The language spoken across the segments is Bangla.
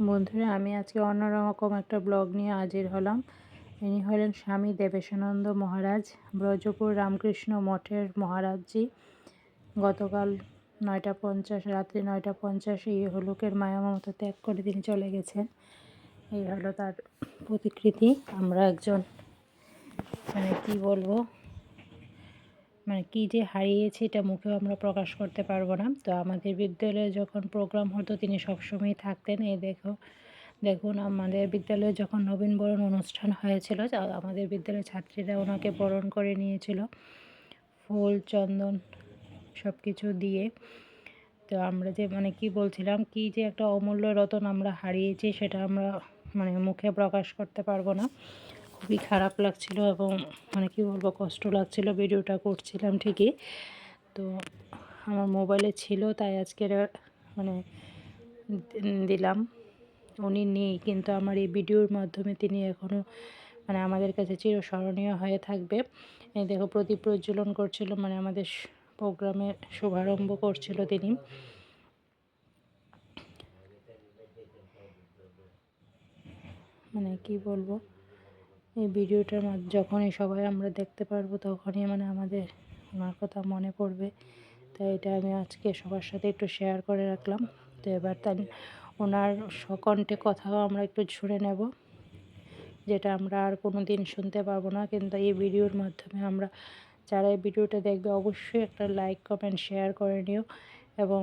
বন্ধুরা, আমি আজকে অন্যরকম একটা ব্লগ নিয়ে হাজির হলাম। ইনি হলেন স্বামী দেবেশানন্দ মহারাজ, ব্রজপুর রামকৃষ্ণ মঠের মহারাজজি। গতকাল নয়টা পঞ্চাশ, রাত্রি নয়টা পঞ্চাশে এই হলুকের মায়া মমতা ত্যাগ করে তিনি চলে গেছেন। এই হলো তার প্রতিকৃতি। আমরা একজন মানে কী বলব? মানে কী যে হারিয়েছি এটা মুখেও আমরা প্রকাশ করতে পারব না। তো আমাদের বিদ্যালয়ে যখন প্রোগ্রাম হতো, তিনি সবসময় থাকতেন। এই দেখো, দেখুন, আমাদের বিদ্যালয়ে যখন নবীন বরণ অনুষ্ঠান হয়েছিল আমাদের বিদ্যালয়ের ছাত্রীরা ওনাকে বরণ করে নিয়েছিল। ফুল, চন্দন সব কিছু দিয়ে। তো আমরা যে মানে কি বলছিলাম, কি যে একটা অমূল্য রতন আমরা হারিয়েছি, সেটা আমরা মানে মুখে প্রকাশ করতে পারব না। খুবই খারাপ লাগছিল এবং মানে কি বলব, কষ্ট লাগছিল ভিডিওটা করছিলাম ঠিকই। তো আমার মোবাইলে ছিল, তাই আজকের মানে দিলাম। উনি নেই, কিন্তু আমার এই ভিডিওর মাধ্যমে তিনি এখনও মানে আমাদের কাছে চিরস্মরণীয় হয়ে থাকবে। দেখো, প্রদীপ প্রজ্বলন করছিল মানে আমাদের প্রোগ্রামের শুভারম্ভ করছিল তিনি। মানে কি বলব? এই ভিডিওটার যখনই সবাই আমরা দেখতে পারব তখনই মানে আমাদের, ওনার কথা মনে পড়বে। তাই এটা আমি আজকে সবার সাথে একটু শেয়ার করে রাখলাম। তো এবার তার ওনার সকণ্ঠে কথাও আমরা একটু শুনে নেব, যেটা আমরা আর কোনো দিন শুনতে পারব না। কিন্তু এই ভিডিওর মাধ্যমে আমরা, যারা এই ভিডিওটা দেখবে অবশ্যই একটা লাইক কমেন্ট শেয়ার করে নিও এবং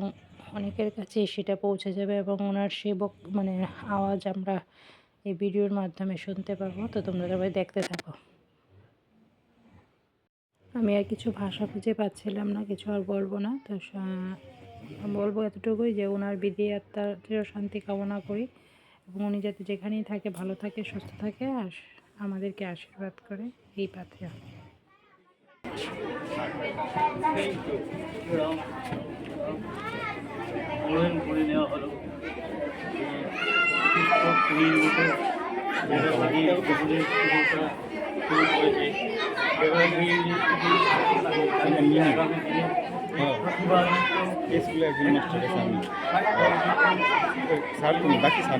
অনেকের কাছে সেটা পৌঁছে যাবে এবং ওনার সেই মানে আওয়াজ আমরা এই ভিডিওর মাধ্যমে শুনতে পারব। তো তোমরা সবাই দেখতে থাকো। আমি আর কিছু ভাষা খুঁজে পাচ্ছিলাম না, কিছু আর বলব না। তো বলব এতটুকুই যে ওনার বিধি আত্মার শান্তি কামনা করি। এবং উনি যাতে যেখানেই থাকে, ভালো থাকে, সুস্থ থাকে, আর আমাদেরকে আশীর্বাদ করে এই পাত্রে। স্কুলে একজন মাস্টার আছে আমি স্যার বাকি স্যার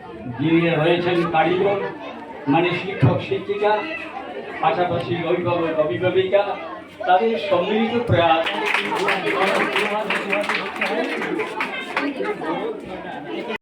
যিনি রয়েছেন কারিগর মানে শিক্ষক শিক্ষিকা পাশাপাশি অভিভাবক অভিভাবিকা তাদের সম্মিলিত প্রয়াস।